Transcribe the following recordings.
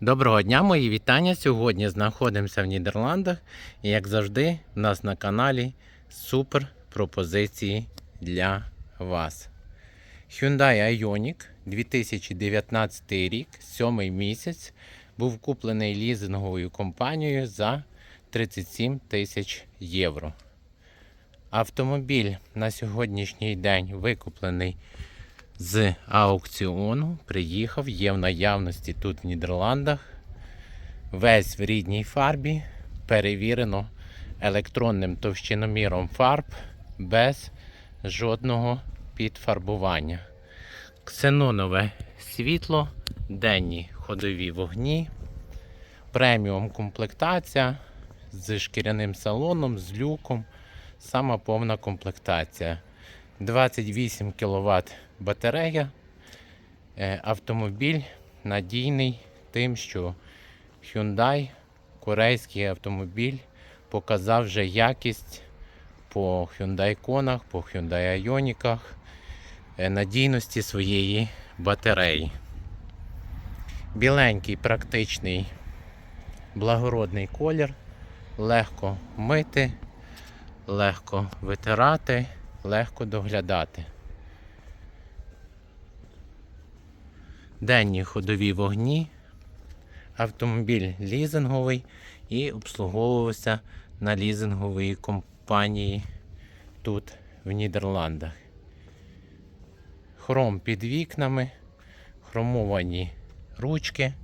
Доброго дня, мої вітання. Сьогодні знаходимося в Нідерландах і, як завжди, в нас на каналі супер пропозиції для вас. Hyundai Ioniq 2019 рік, 7 місяць, був куплений лізинговою компанією за 37 тисяч євро. Автомобіль на сьогоднішній день викуплений з аукціону. Приїхав, є в наявності тут в Нідерландах. Весь в рідній фарбі. Перевірено електронним товщиноміром фарб без жодного підфарбування. Ксенонове світло, денні ходові вогні, преміум комплектація з шкіряним салоном, з люком. Сама повна комплектація. 28 кВт батарея. Е, Автомобіль надійний тим, що Hyundai, корейський автомобіль, показав вже якість по Hyundai Конах, по Hyundai Ioniq, е, надійності своєї батареї. Біленький, практичний, благородний колір, легко мити, легко витирати, легко доглядати. Денні ходові вогні, автомобіль лізинговий і обслуговувався на лізинговій компанії тут, в Нідерландах. Хром під вікнами, хромовані ручки,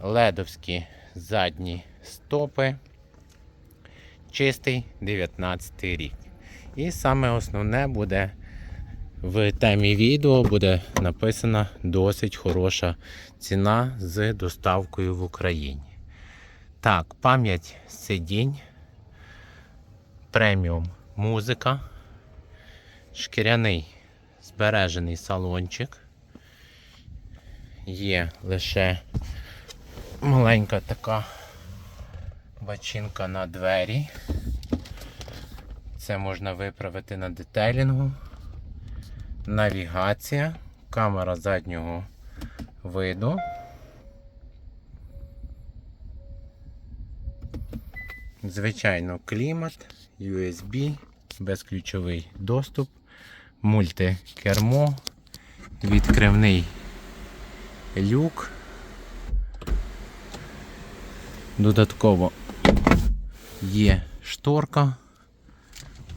ледовські задні стопи, чистий 19 рік. І саме основне буде в темі відео буде написана досить хороша ціна з доставкою в Україні. Так, пам'ять сидінь, преміум музика, шкіряний збережений салончик. Є лише маленька така бачинка на двері. Це можна виправити на детелінгу. Навігація, камера заднього виду. Звичайно, клімат, USB, безключовий доступ, мультикермо, відкривний люк. Додатково є шторка,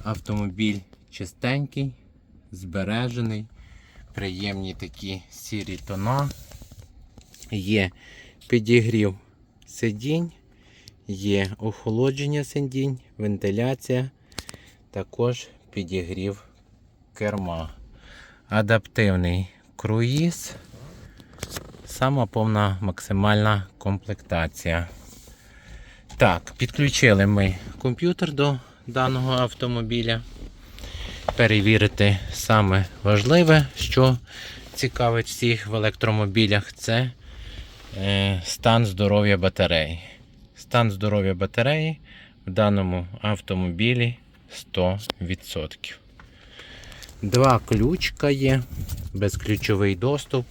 автомобіль чистенький збережений, приємні такі сірі тона. Є підігрів сидінь, є охолодження сидінь, вентиляція, також підігрів керма. Адаптивний круїз. Сама повна максимальна комплектація. Так, підключили ми комп'ютер до даного автомобіля перевірити саме важливе, що цікавить всіх в електромобілях, це е, стан здоров'я батареї. Стан здоров'я батареї в даному автомобілі 100%. Два ключка є, безключовий доступ.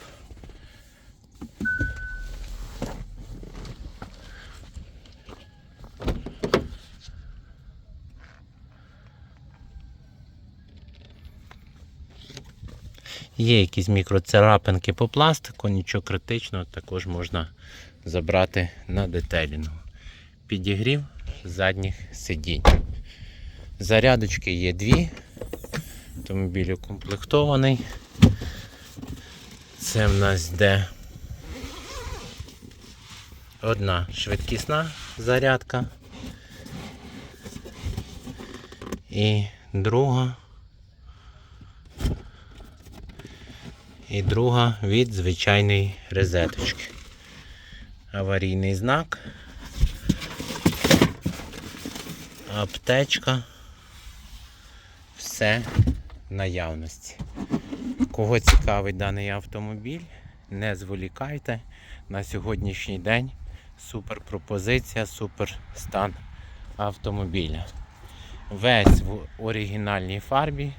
Є якісь мікроцарапинки по пластику, нічого критичного, також можна забрати на детелінгу. Підігрів задніх сидінь. Зарядочки є дві. Автомобіль укомплектований. Це в нас йде одна швидкісна зарядка. І друга. І друга від звичайної розеточки. Аварійний знак, аптечка, все в наявності. Кого цікавить даний автомобіль, не зволікайте. На сьогоднішній день супер пропозиція, супер стан автомобіля. Весь в оригінальній фарбі,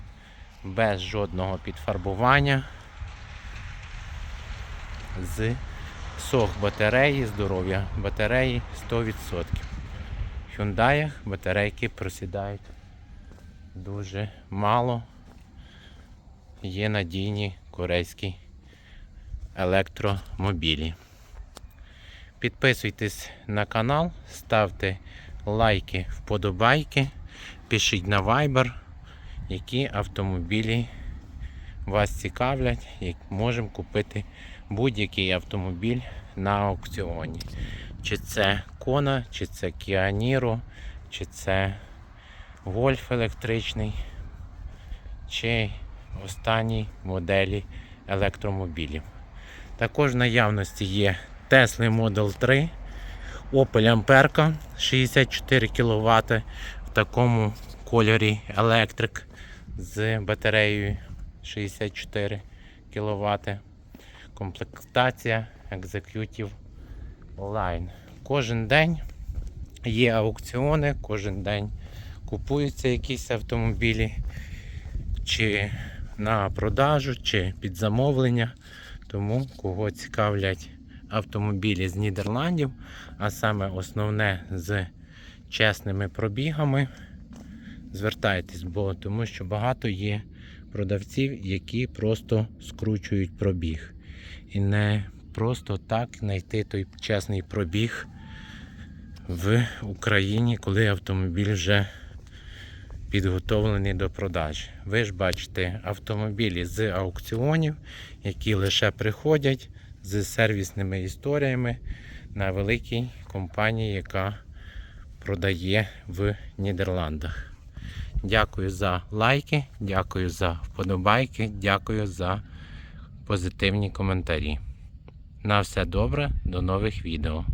без жодного підфарбування з сох батареї, здоров'я батареї 100%. В Hyundai батарейки просідають дуже мало. Є надійні корейські електромобілі. Підписуйтесь на канал, ставте лайки, вподобайки, пишіть на Viber, які автомобілі вас цікавлять, як можемо купити будь-який автомобіль на аукціоні. Чи це Kona, чи це Kia чи це Golf електричний, чи останні моделі електромобілів. Також в наявності є Tesla Model 3, Opel Amperka 64 кВт в такому кольорі електрик з батареєю 64 кВт. Комплектація Executive Line. Кожен день є аукціони, кожен день купуються якісь автомобілі, чи на продажу, чи під замовлення. Тому кого цікавлять автомобілі з Нідерландів, а саме основне з чесними пробігами, звертайтесь, бо тому що багато є продавців, які просто скручують пробіг. І не просто так знайти той чесний пробіг в Україні, коли автомобіль вже підготовлений до продажі. Ви ж бачите автомобілі з аукціонів, які лише приходять з сервісними історіями на великій компанії, яка продає в Нідерландах. Дякую за лайки, дякую за вподобайки, дякую за позитивні коментарі. На все добре, до нових відео.